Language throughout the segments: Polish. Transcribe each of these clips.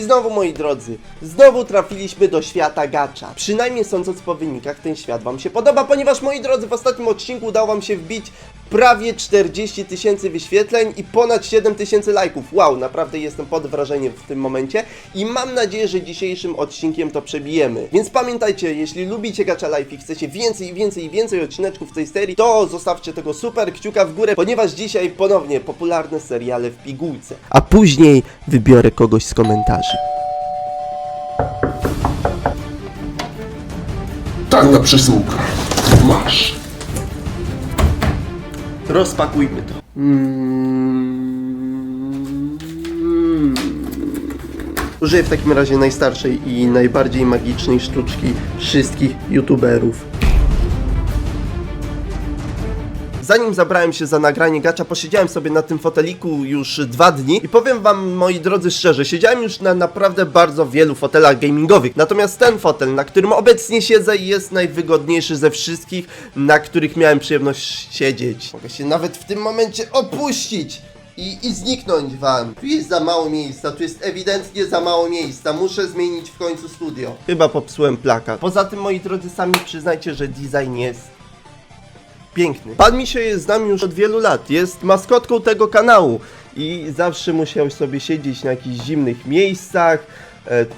I znowu moi drodzy, znowu trafiliśmy do świata gacza. Przynajmniej sądząc po wynikach, ten świat wam się podoba, ponieważ moi drodzy, w ostatnim odcinku udało wam się wbić prawie 40 tysięcy wyświetleń i ponad 7 tysięcy lajków. Wow, naprawdę jestem pod wrażeniem w tym momencie i mam nadzieję, że dzisiejszym odcinkiem to przebijemy. Więc pamiętajcie, jeśli lubicie Gacha Life i chcecie więcej i więcej i więcej odcineczków w tej serii, to zostawcie tego super kciuka w górę, ponieważ dzisiaj ponownie popularne seriale w pigułce. A później wybiorę kogoś z komentarzy. Tajna przesyłka. Masz. Rozpakujmy to. Użyję w takim razie najstarszej i najbardziej magicznej sztuczki wszystkich youtuberów. Zanim zabrałem się za nagranie gacza, posiedziałem sobie na tym foteliku już dwa dni i powiem wam, moi drodzy, szczerze, siedziałem już na naprawdę bardzo wielu fotelach gamingowych. Natomiast ten fotel, na którym obecnie siedzę, jest najwygodniejszy ze wszystkich, na których miałem przyjemność siedzieć. Mogę się nawet w tym momencie opuścić i, i zniknąć wam. Tu jest za mało miejsca, tu jest ewidentnie za mało miejsca. Muszę zmienić w końcu studio. Chyba popsułem plakat. Poza tym, moi drodzy, sami przyznajcie, że design jest piękny. Pan Misio jest z nami już od wielu lat, jest maskotką tego kanału i zawsze musiał sobie siedzieć na jakichś zimnych miejscach,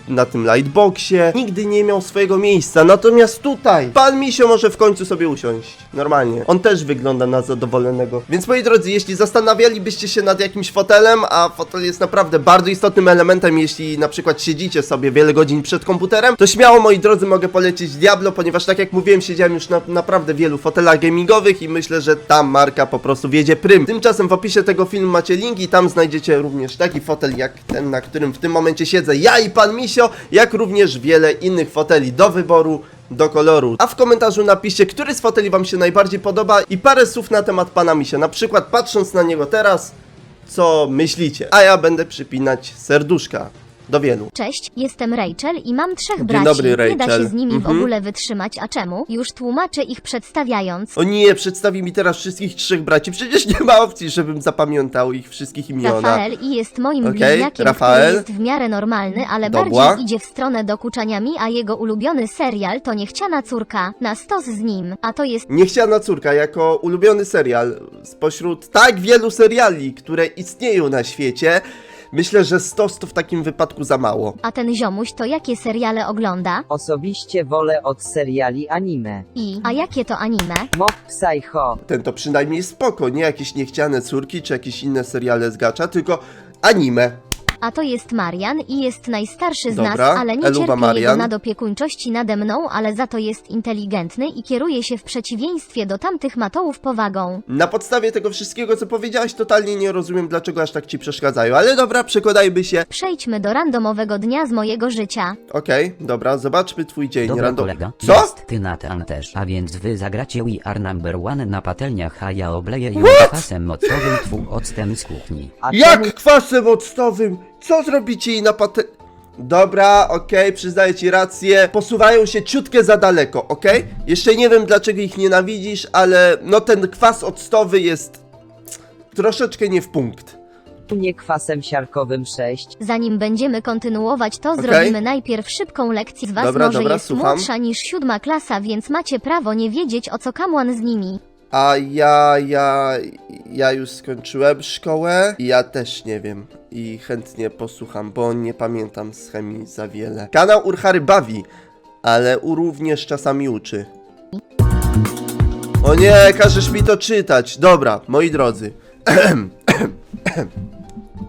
na tym lightboxie. Nigdy nie miał swojego miejsca, natomiast tutaj pan Misio może w końcu sobie usiąść. Normalnie. On też wygląda na zadowolonego. Więc moi drodzy, jeśli zastanawialibyście się nad jakimś fotelem, a fotel jest naprawdę bardzo istotnym elementem, jeśli na przykład siedzicie sobie wiele godzin przed komputerem, to śmiało moi drodzy mogę polecić Diablo, ponieważ tak jak mówiłem, siedziałem już na naprawdę wielu fotelach gamingowych i myślę, że ta marka po prostu wiedzie prym. Tymczasem w opisie tego filmu macie link i tam znajdziecie również taki fotel jak ten, na którym w tym momencie siedzę ja i pan Misio, jak również wiele innych foteli do wyboru do koloru. A w komentarzu napiszcie, który z foteli wam się najbardziej podoba i parę słów na temat pana Misia. Na przykład patrząc na niego teraz, co myślicie. A ja będę przypinać serduszka do wielu. Cześć, jestem Rachel i mam trzech Dzień braci. dobry, Nie da Rachel. się z nimi Mhm. w ogóle wytrzymać, a czemu? Już tłumaczę ich przedstawiając. O nie, przedstawi mi teraz wszystkich trzech braci. Przecież nie ma opcji, żebym zapamiętał ich wszystkich imiona. Rafael i jest moim Okej, bliźniakiem, Rafael. który jest w miarę normalny, ale Dobra. bardziej idzie w stronę dokuczaniami, a jego ulubiony serial to Niechciana córka, na stos z nim, a to jest Niechciana córka jako ulubiony serial spośród tak wielu seriali, które istnieją na świecie. Myślę, że 100 to w takim wypadku za mało. a ten ziomuś to jakie seriale ogląda? Osobiście wolę od seriali anime. I, a jakie to anime? Mob Psycho. Ten to przynajmniej spoko, nie jakieś niechciane córki czy jakieś inne seriale z gacza, tylko anime. A to jest Marian i jest najstarszy z Dobra, nas, ale nie Eluwa cierpi Marian. jego nadopiekuńczości nade mną, ale za to jest inteligentny i kieruje się w przeciwieństwie do tamtych matołów powagą. Na podstawie tego wszystkiego, co powiedziałaś, totalnie nie rozumiem, dlaczego aż tak ci przeszkadzają. Ale dobra, przekładajmy się. Przejdźmy do randomowego dnia z mojego życia. Okej, dobra, zobaczmy twój dzień. Dobra random- kolega, Co? jest ty Nathan też, a więc wy zagracie We Are Number One na patelniach, a ja obleję ją kwasem mocowym twój octem z kuchni. A Jak czemu kwasem octowym? Co zrobicie jej na pate... Dobra, okej, przyznaję ci rację. Posuwają się ciutkę za daleko, okej? Jeszcze nie wiem, dlaczego ich nienawidzisz, ale no ten kwas octowy jest troszeczkę nie w punkt. nie kwasem siarkowym 6? Zanim będziemy kontynuować, to Okej. zrobimy najpierw szybką lekcję. Z was Dobra, może dobra, jest słucham. młodsza niż siódma klasa, więc macie prawo nie wiedzieć o co kamłan z nimi. A ja, ja, ja już skończyłem szkołę i ja też nie wiem. I chętnie posłucham, bo nie pamiętam z chemii za wiele. Kanał Urchary bawi, ale również czasami uczy. O nie, każesz mi to czytać. Dobra, moi drodzy.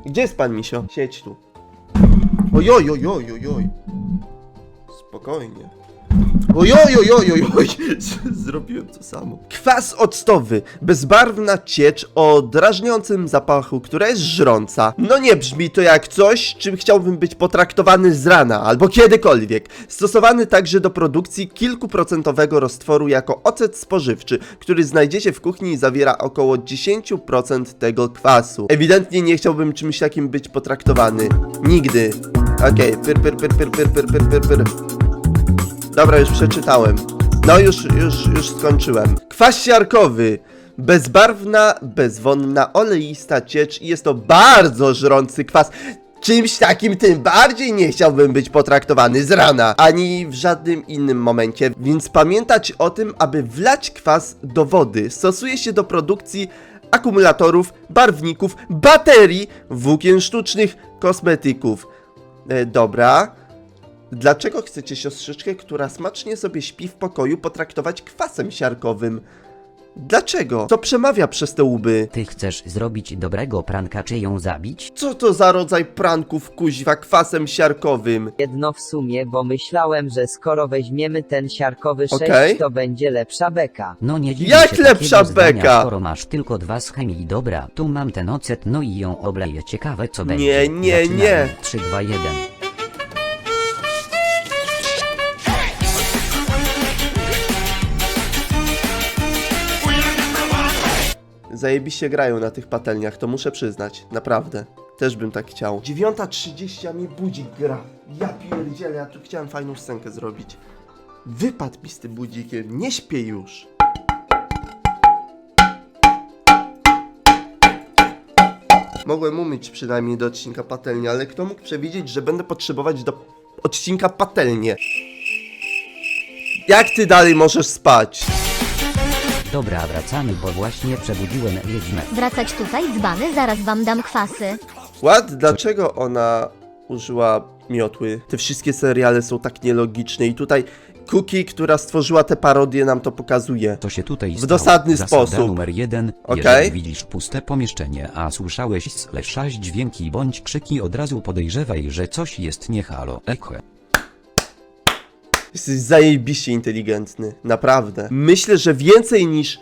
Gdzie jest pan Misio? Siedź tu. Ojoj, ojoj, ojoj. Spokojnie. Ojoj, zrobiłem to samo. Kwas octowy, bezbarwna ciecz o drażniącym zapachu, która jest żrąca. No nie brzmi to jak coś, czym chciałbym być potraktowany z rana, albo kiedykolwiek. Stosowany także do produkcji kilkuprocentowego roztworu jako ocet spożywczy, który znajdziecie w kuchni i zawiera około 10% tego kwasu. Ewidentnie nie chciałbym czymś takim być potraktowany. Nigdy. Okej, okay. pyr, pyr, pyr, pyr, pyr, pyr, pyr, pyr. Dobra, już przeczytałem. No już, już, już skończyłem. Kwas siarkowy. Bezbarwna, bezwonna, oleista ciecz i jest to bardzo żrący kwas. czymś takim tym bardziej nie chciałbym być potraktowany z rana, ani w żadnym innym momencie, więc pamiętać o tym, aby wlać kwas do wody. Stosuje się do produkcji akumulatorów, barwników, baterii, włókien sztucznych, kosmetyków. E, dobra. Dlaczego chcecie siostrzyczkę, która smacznie sobie śpi w pokoju, potraktować kwasem siarkowym? Dlaczego? Co przemawia przez te łby? Ty chcesz zrobić dobrego pranka czy ją zabić? Co to za rodzaj pranków kuźwa kwasem siarkowym? Jedno w sumie, bo myślałem, że skoro weźmiemy ten siarkowy 6, Okej. to będzie lepsza beka. No nie dziwię Jak się lepsza takiego zdania, beka? skoro masz tylko dwa z chemii. Dobra, tu mam ten ocet, no i ją obleję. Ciekawe co Nie, będzie. nie, Zaczynamy. nie. 3, 2, 1. Zajebiście grają na tych patelniach, to muszę przyznać. Naprawdę. Też bym tak chciał. 9.30, a mi budzik gra. Ja pierdzielę, ja tu chciałem fajną scenkę zrobić. Wypadł mi z tym budzikiem, nie śpię już. Mogłem umyć przynajmniej do odcinka patelni, ale kto mógł przewidzieć, że będę potrzebować do odcinka patelnię? Jak ty dalej możesz spać? Dobra, wracamy, bo właśnie przebudziłem wiedźmę. Wracać tutaj, dzbany, zaraz wam dam kwasy. What? Dlaczego ona użyła miotły? Te wszystkie seriale są tak nielogiczne i tutaj Cookie, która stworzyła te parodie, nam to pokazuje. To się tutaj W stało. dosadny Zasada sposób. numer jeden. Okej. Jeżeli widzisz puste pomieszczenie, a słyszałeś slash dźwięki bądź krzyki, od razu podejrzewaj, że coś jest nie halo. Echo. Jesteś zajebiście inteligentny, naprawdę. Myślę, że więcej niż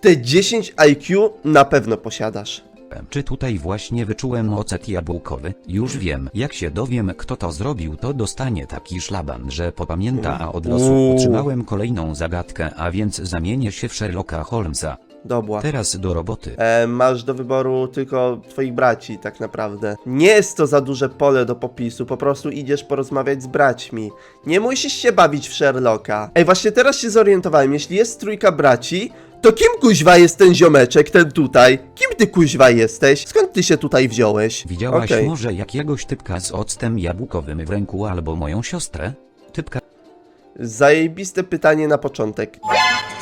te 10 IQ na pewno posiadasz. Czy tutaj właśnie wyczułem ocet jabłkowy? Już wiem, jak się dowiem kto to zrobił to dostanie taki szlaban, że popamięta, a od losu Uuu. otrzymałem kolejną zagadkę, a więc zamienię się w Sherlocka Holmesa. Dobra. Teraz do roboty. E, masz do wyboru tylko twoich braci, tak naprawdę. Nie jest to za duże pole do popisu, po prostu idziesz porozmawiać z braćmi. Nie musisz się bawić w Sherlocka. Ej, właśnie teraz się zorientowałem, jeśli jest trójka braci, to kim kuźwa jest ten ziomeczek, ten tutaj? Kim ty kuźwa jesteś? Skąd ty się tutaj wziąłeś? Widziałaś Okej. może jakiegoś typka z octem jabłkowym w ręku albo moją siostrę? Typka Zajebiste pytanie na początek.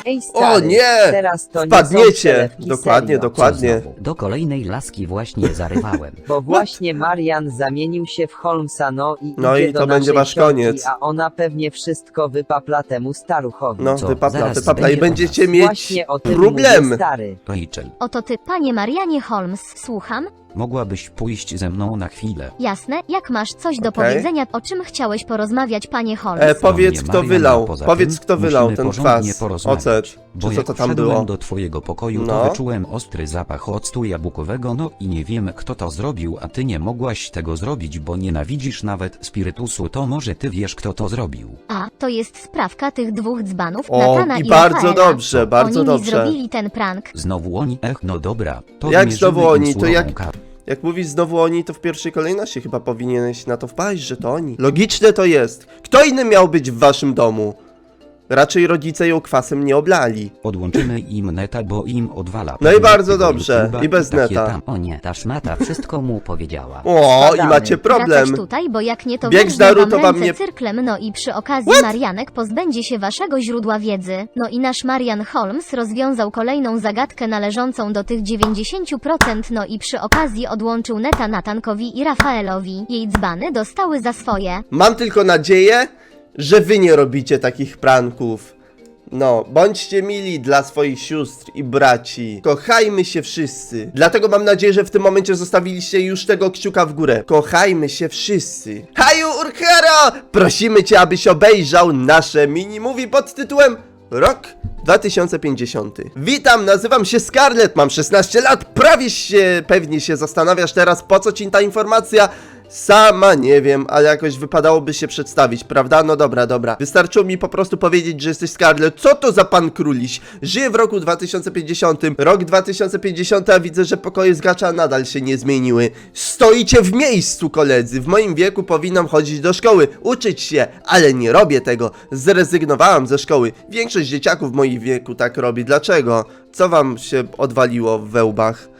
Ej stary, O nie! teraz to nie Wpadniecie! są przelewki Dokładnie, serio. dokładnie. Znowu? Do kolejnej laski właśnie zarywałem. Bo właśnie Marian zamienił się w Holmesa, no i No idzie i do to będzie naszej wasz cioci, koniec. A ona pewnie wszystko wypapla temu staruchowi. No, Co? wypapla, Zaraz wypapla i będzie będziecie mieć Właśnie o tym problem. mówię, stary. Rachel. Oto ty, panie Marianie Holmes, słucham? Mogłabyś pójść ze mną na chwilę. Jasne, jak masz coś do Okej. powiedzenia, o czym chciałeś porozmawiać, pnie Holmes? E, powiedz mnie kto Marian, wylał, a poza powiedz tym kto wylał musimy ten porządnie kwas, porozmawiać. ocet, Bo czy co jak to tam wszedłem było. do twojego pokoju, No. to wyczułem ostry zapach octu jabłkowego, no i nie wiem kto to zrobił, a ty nie mogłaś tego zrobić, bo nienawidzisz nawet spirytusu, to może ty wiesz kto to zrobił. A, to jest sprawka tych dwóch dzbanów, O, Natana i i, bardzo Rafaela. dobrze, bardzo Oni dobrze. zrobili ten prank. Znowu oni? Ech, no dobra. To Jak zmierzymy znowu im oni? To surową jak- karę. Jak mówisz znowu oni, to w pierwszej kolejności chyba powinieneś na to wpaść, że to oni. Logiczne to jest. Kto inny miał być w waszym domu? Raczej rodzice ją kwasem nie oblali. Odłączymy im neta, bo im odwala. No i bardzo dobrze. YouTube'a I bez neta. tam. O nie, ta szmata wszystko mu powiedziała. O, i macie problem. Tutaj, bo jak nie to Bieg wyrżnę Naruto wam wam ręce nie- cyrklem, no i przy okazji Marianek pozbędzie się waszego źródła wiedzy. No i nasz Marian Holmes rozwiązał kolejną zagadkę należącą do tych 90%, no i przy okazji odłączył Neta Natankowi i Rafaelowi. Jej dzbany dostały za swoje. Mam tylko nadzieję, że wy nie robicie takich pranków. No, bądźcie mili dla swoich sióstr i braci. Kochajmy się wszyscy. Dlatego mam nadzieję, że w tym momencie zostawiliście już tego kciuka w górę. Kochajmy się wszyscy. Haju Urhero! Prosimy cię, abyś obejrzał nasze mini-movie pod tytułem Rok 2050. Witam, nazywam się Scarlett, mam 16 lat, prawie się, pewnie się zastanawiasz teraz, po co ci ta informacja? Sama nie wiem, ale jakoś wypadałoby się przedstawić, prawda? No dobra, dobra. Wystarczyło mi po prostu powiedzieć, że jesteś Scarlett. Co to za pan króliś? Żyję w roku 2050. Rok 2050, a widzę, że pokoje z gacza nadal się nie zmieniły. Stoicie w miejscu, koledzy. W moim wieku powinnam chodzić do szkoły, uczyć się, ale nie robię tego. Zrezygnowałam ze szkoły. Większość dzieciaków w moim wieku tak robi. Dlaczego? Co wam się odwaliło w wełbach?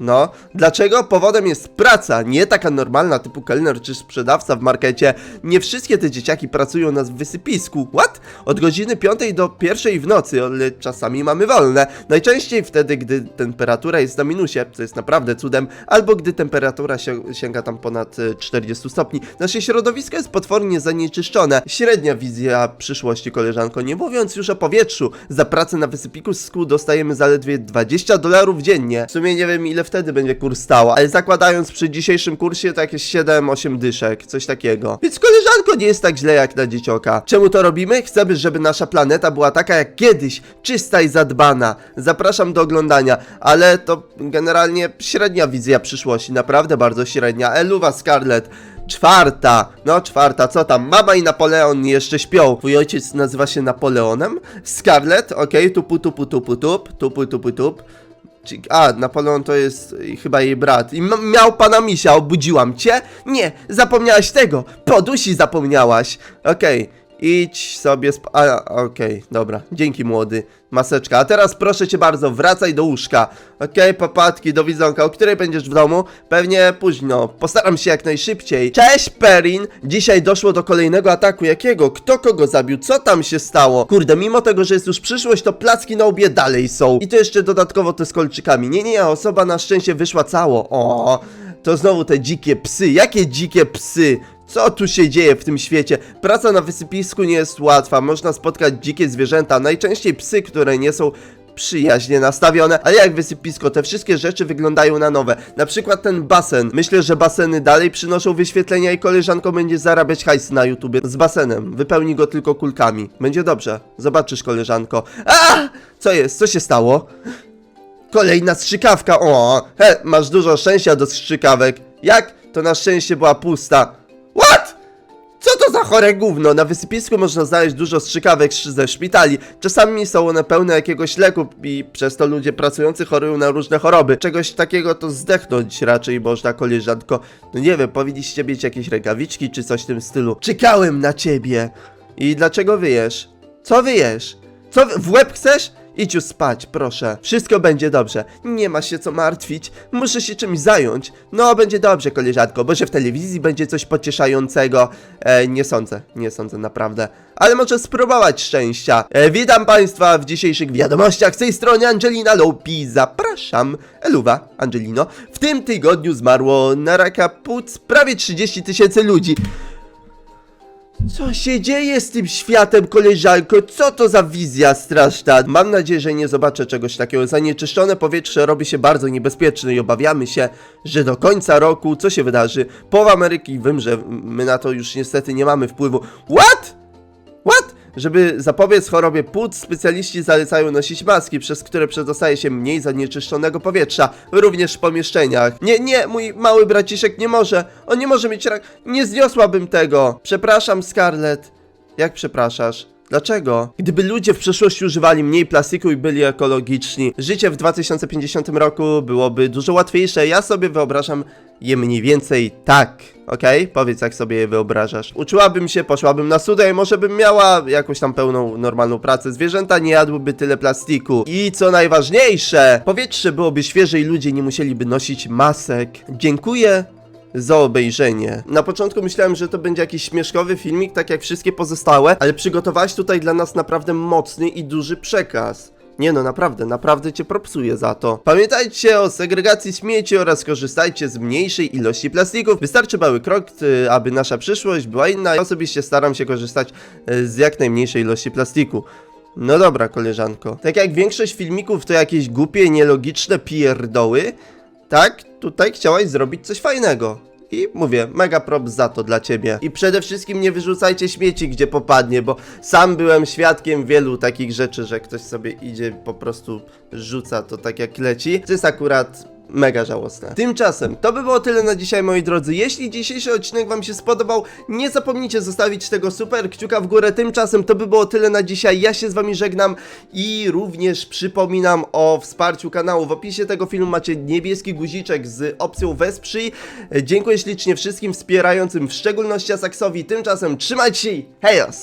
No, dlaczego? Powodem jest praca, nie taka normalna typu kelner czy sprzedawca w markecie. Nie wszystkie te dzieciaki pracują na wysypisku. What? Od godziny 5 do pierwszej w nocy, ale czasami mamy wolne. Najczęściej wtedy, gdy temperatura jest na minusie, co jest naprawdę cudem, albo gdy temperatura się, sięga tam ponad e, 40 stopni. Nasze środowisko jest potwornie zanieczyszczone. Średnia wizja przyszłości, koleżanko, nie mówiąc już o powietrzu. Za pracę na wysypisku dostajemy zaledwie 20 dolarów dziennie. W sumie nie wiem ile wtedy będzie kurs stał, ale zakładając przy dzisiejszym kursie to jakieś 7-8 dyszek, coś takiego. Więc koleżanko nie jest tak źle jak na dziecioka. Czemu to robimy? Chcemy, żeby nasza planeta była taka jak kiedyś, czysta i zadbana. Zapraszam do oglądania, ale to generalnie średnia wizja przyszłości, naprawdę bardzo średnia. Eluwa Scarlett. Czwarta, no czwarta, co tam? Mama i Napoleon jeszcze śpią. Twój ojciec nazywa się Napoleonem? Scarlett, okej, tupu tupu tupu tup, tupu tupu tup. Czy- A, Napoleon to jest y, chyba jej brat. I miał pana misia, obudziłam cię? Nie, zapomniałaś tego. Podusi zapomniałaś. Okej, idź sobie sp... A, okej, dobra. Dzięki młody. Maseczka. A teraz proszę cię bardzo, wracaj do łóżka. Okej, papatki, do widzonka. O której będziesz w domu? Pewnie późno. Postaram się jak najszybciej. Cześć, Perin! Dzisiaj doszło do kolejnego ataku. Jakiego? Kto kogo zabił? Co tam się stało? Kurde, mimo tego, że jest już przyszłość, to placki na łbie dalej są. I to jeszcze dodatkowo te z kolczykami. Nie, nie, osoba na szczęście wyszła cało. O, to znowu te dzikie psy. Jakie dzikie psy? Co tu się dzieje w tym świecie? Praca na wysypisku nie jest łatwa. Można spotkać dzikie zwierzęta, najczęściej psy, które nie są przyjaźnie nastawione, ale jak wysypisko, te wszystkie rzeczy wyglądają na nowe. Na przykład ten basen. Myślę, że baseny dalej przynoszą wyświetlenia i koleżanko będzie zarabiać hajs na YouTubie z basenem. Wypełni go tylko kulkami. Będzie dobrze. Zobaczysz, koleżanko. A! Co jest? Co się stało? Kolejna strzykawka. O, he, masz dużo szczęścia do strzykawek. Jak? To na szczęście była pusta. What? Co to za chore gówno? Na wysypisku można znaleźć dużo strzykawek ze szpitali. Czasami są one pełne jakiegoś leku i przez to ludzie pracujący chorują na różne choroby. Czegoś takiego to zdechnąć raczej można, koleżanko. No nie wiem, powinniście mieć jakieś rękawiczki czy coś w tym stylu. Czekałem na ciebie. I dlaczego wyjesz? Co wyjesz? Co w w łeb chcesz? Idź już spać, proszę. Wszystko będzie dobrze. Nie ma się co martwić. Muszę się czymś zająć. No, będzie dobrze, koleżanko. Może w telewizji będzie coś pocieszającego. E, nie sądzę, nie sądzę naprawdę. Ale może spróbować szczęścia. E, witam Państwa w dzisiejszych wiadomościach z tej strony Angelina Lopi. Zapraszam. Eluwa, Angelino. W tym tygodniu zmarło na raka płuc prawie 30 tysięcy ludzi. Co się dzieje z tym światem, koleżanko? Co to za wizja straszna? Mam nadzieję, że nie zobaczę czegoś takiego. Zanieczyszczone powietrze robi się bardzo niebezpieczne i obawiamy się, że do końca roku co się wydarzy? Połowa Ameryki wymrze. My na to już niestety nie mamy wpływu. What? Żeby zapobiec chorobie płuc, specjaliści zalecają nosić maski, przez które przedostaje się mniej zanieczyszczonego powietrza, również w pomieszczeniach. Nie, nie, mój mały braciszek nie może. On nie może mieć rak. Nie zniosłabym tego. Przepraszam, Scarlett. Jak przepraszasz? Dlaczego? Gdyby ludzie w przyszłości używali mniej plastiku i byli ekologiczni, życie w 2050 roku byłoby dużo łatwiejsze. Ja sobie wyobrażam je mniej więcej tak. Okej? Powiedz, jak sobie je wyobrażasz. Uczyłabym się, poszłabym na studia i może bym miała jakąś tam pełną, normalną pracę. Zwierzęta nie jadłyby tyle plastiku. I co najważniejsze, powietrze byłoby świeże i ludzie nie musieliby nosić masek. Dziękuję za obejrzenie. Na początku myślałem, że to będzie jakiś śmieszkowy filmik, tak jak wszystkie pozostałe, ale przygotowałeś tutaj dla nas naprawdę mocny i duży przekaz. Nie no, naprawdę, naprawdę cię propsuję za to. Pamiętajcie o segregacji śmieci oraz korzystajcie z mniejszej ilości plastików. Wystarczy mały krok, y, aby nasza przyszłość była inna. Ja osobiście staram się korzystać y, z jak najmniejszej ilości plastiku. No dobra, koleżanko. Tak jak większość filmików to jakieś głupie, nielogiczne pierdoły, tak, tutaj chciałaś zrobić coś fajnego. I mówię, mega prop za to dla ciebie. I przede wszystkim nie wyrzucajcie śmieci, gdzie popadnie, bo sam byłem świadkiem wielu takich rzeczy, że ktoś sobie idzie, po prostu rzuca to tak jak leci. To jest akurat mega żałosne. Tymczasem, to by było tyle na dzisiaj, moi drodzy. Jeśli dzisiejszy odcinek wam się spodobał, nie zapomnijcie zostawić tego super kciuka w górę. Tymczasem, to by było tyle na dzisiaj. Ja się z wami żegnam i również przypominam o wsparciu kanału. W opisie tego filmu macie niebieski guziczek z opcją wesprzyj. Dziękuję ślicznie wszystkim wspierającym, w szczególności Asaksowi. Tymczasem, trzymajcie się! Hejos!